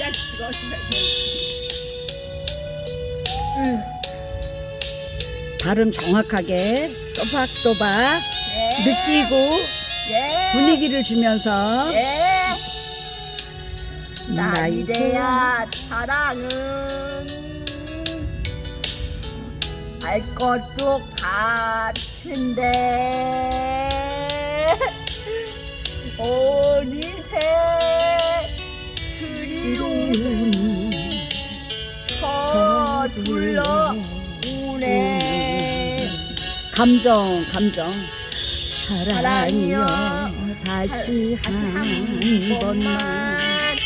야 이거 발음 정확하게 또박또박 예. 느끼고 예. 분위기를 주면서 예. 나 이제 나이제야 사랑은 알 것도 같은데 오네. 감정 감정. 사랑이여 다시 한 번만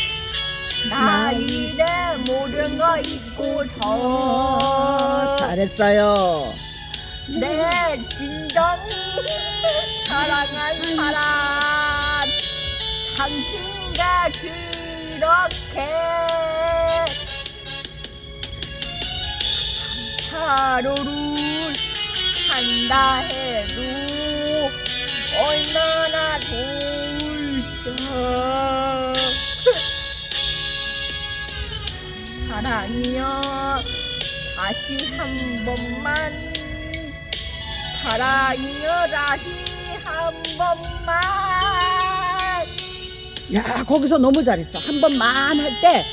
나 이제 모든 거 잊고서 잘했어요. 내 진정이 사랑한 사람. 당신과 그렇게 하루를 한다 해도 얼마나 좋을까. 사랑이여 다시 한 번만. 사랑이여 다시 한 번만. 야 거기서 너무 잘했어. 한 번만 할때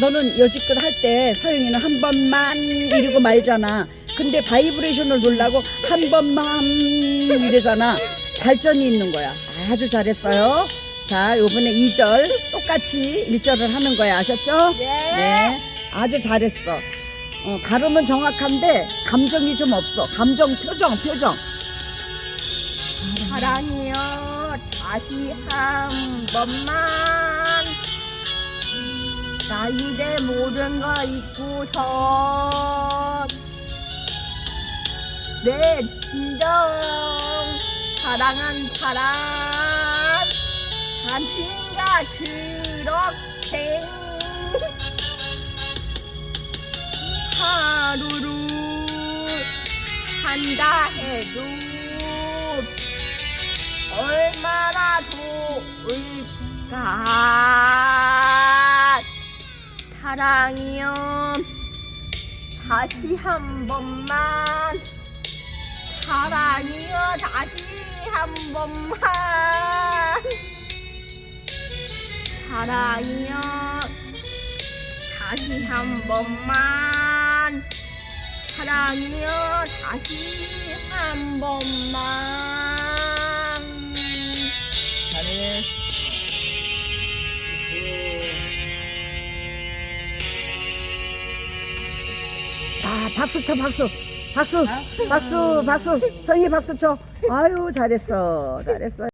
너는 여지껏 할 때 서영이는 한 번만 이러고 말잖아. 근데 바이브레이션을 누르려고 한 번만 이러잖아. 발전이 있는 거야. 아주 잘했어요. 자 요번에 2절 똑같이 1절을 하는 거야. 아셨죠? 네. 네. 아주 잘했어. 어, 발음은 정확한데 감정이 좀 없어. 감정 표정 표정. 사랑이여 다시 한 번만 나 이제 모든 거 잊고서. 내 진정 사랑한 사람 당신과 그렇게 하루를 한다 해도 얼마나 좋을까 사랑이여 다시 한 번만 사랑이여 다시 한 번만 사랑이여 다시 한 번만 사랑이여 다시 한 번만 박수 쳐 박수. 박수 박수 박수. 성희 박수 쳐. 아유 잘했어 잘했어